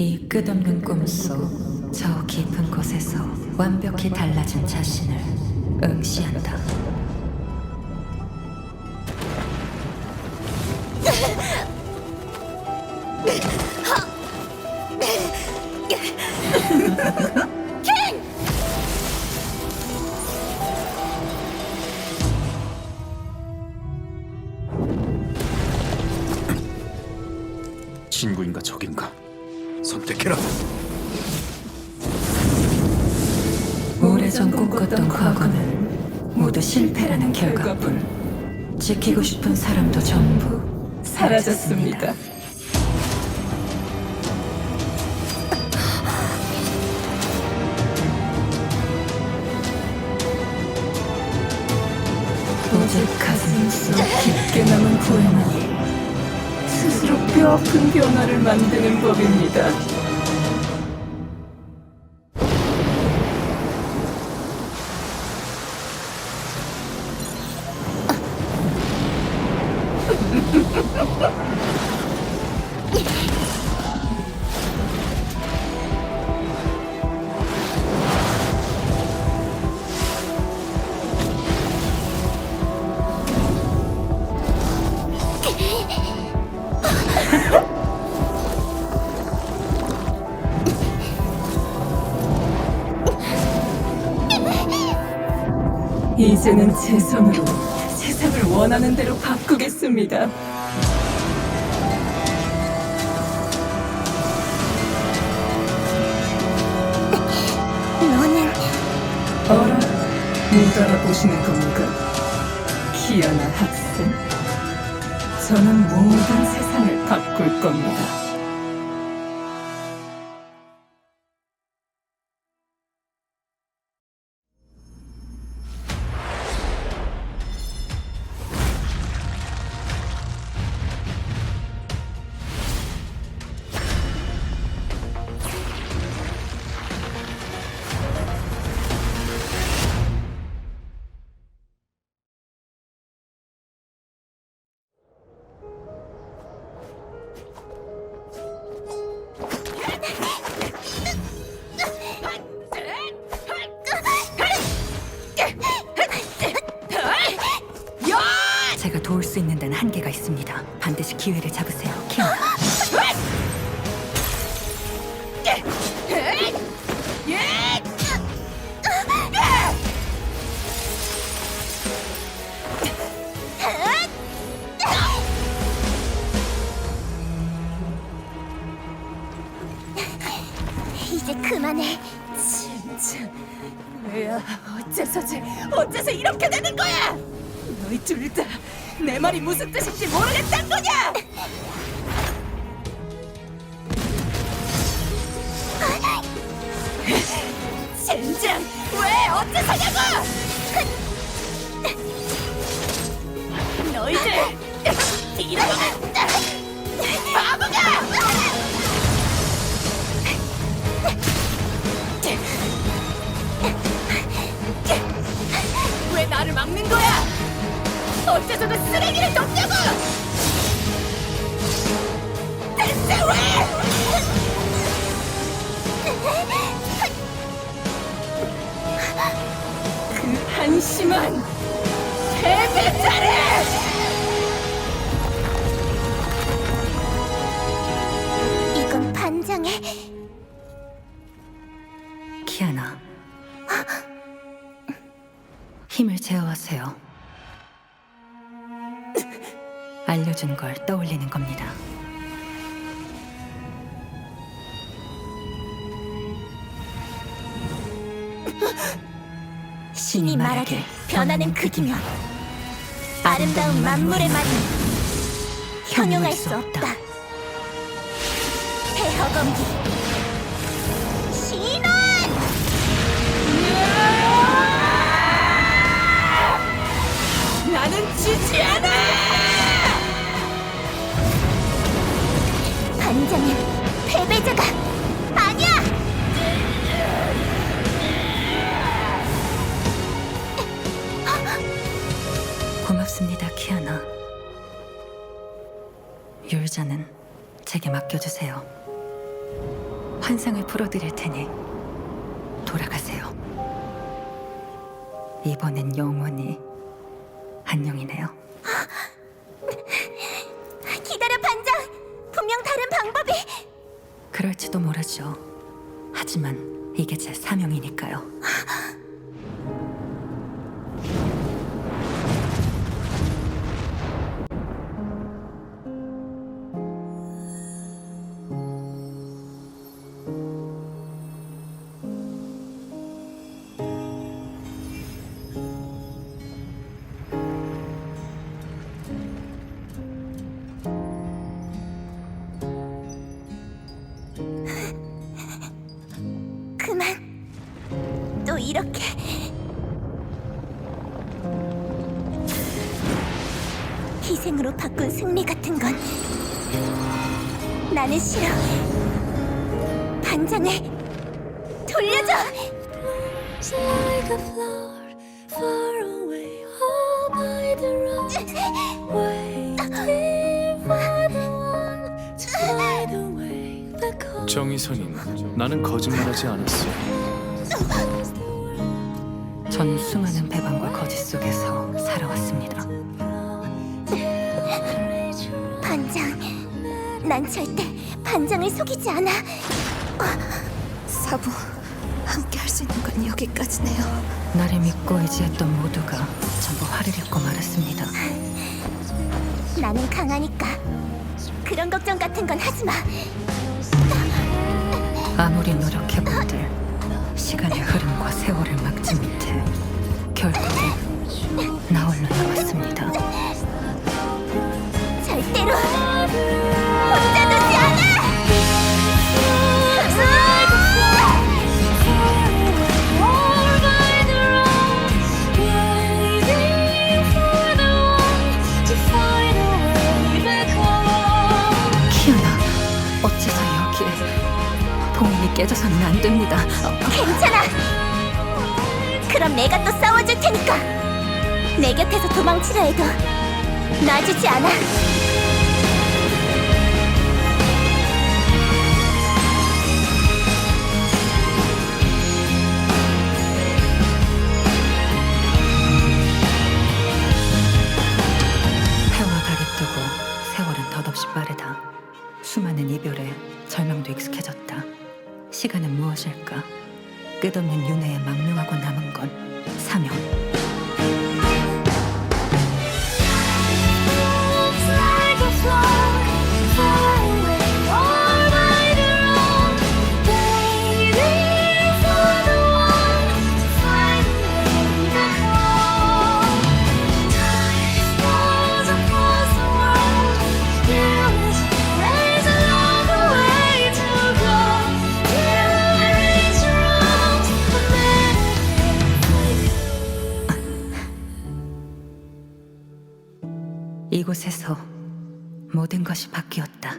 이 끝없는 꿈속 저 깊은 곳에서 완벽히 달라진 자신을 응시한다. 친구인가 적인가 선택해라. 오래전 꿈꿨던 과거는 모두 실패라는 결과뿐. 지키고 싶은 사람도 전부 사라졌습니다. 뼈아픈 변화를 만드는 법입니다. 이제는 제 손으로 세상을 원하는 대로 바꾸겠습니다. 너는 어라, 못 알아보시는 겁니까? 키아나 학생. 저는 모든 세상을 바꿀 겁니다. 기회를 잡으세요, 키아나. 이제 그만해. 진짜 뭐야 어째서지 어째서 이렇게 되는 거야 너희 둘 다 내 말이 무슨 뜻인지 모르겠단 거냐? 젠장 왜 어째서냐고! 너희들 뒤로 바보가! 왜 나를 막는 거야? 어째서도 쓰레기를! 대체 왜? 그 한심한 패배자를! 이건 반장의 키아나. 힘을 제어하세요. 알려준 걸 떠올리는 겁니다. 신이 말하길 변하는 극이면 아름다운 만물의 말이 형용할 수 없다. 폐허검기 신원! 나는 지지 않아! 반장은 패배자가 아니야! 고맙습니다, 키아나. 율자는 제게 맡겨주세요. 환상을 풀어드릴 테니 돌아가세요. 이번엔 영원히 안녕이네요. 그럴지도 모르죠. 하지만 이게 제 사명이니까요. 희생으로 바꾼 승리 같은 건 나는 싫어. 반장을 돌려줘. like a flower far away, all by the road, waiting for the one to fly the way back home. 정의선인 나는 거짓말하지 않았어. 전 수많은 배반과 거짓 속에서 살아왔습니다. 난 절대 반장을 속이지 않아. 사부, 함께 할 수 있는 건 여기까지네요. 나를 믿고 의지했던 모두가 전부 화를 입고 말았습니다. 나는 강하니까 그런 걱정 같은 건 하지 마. 아무리 노력해본들 시간의 흐름과 세월을 막지 못해 결국에 나 홀로 봉인이 깨져서는 안 됩니다. 어, 괜찮아. 그럼 내가 또 싸워줄 테니까. 내 곁에서 도망치려 해도 놔주지 않아. 무엇일까? 끝없는 윤회에 망명하고 남은 건 사명. 이곳에서 모든 것이 바뀌었다.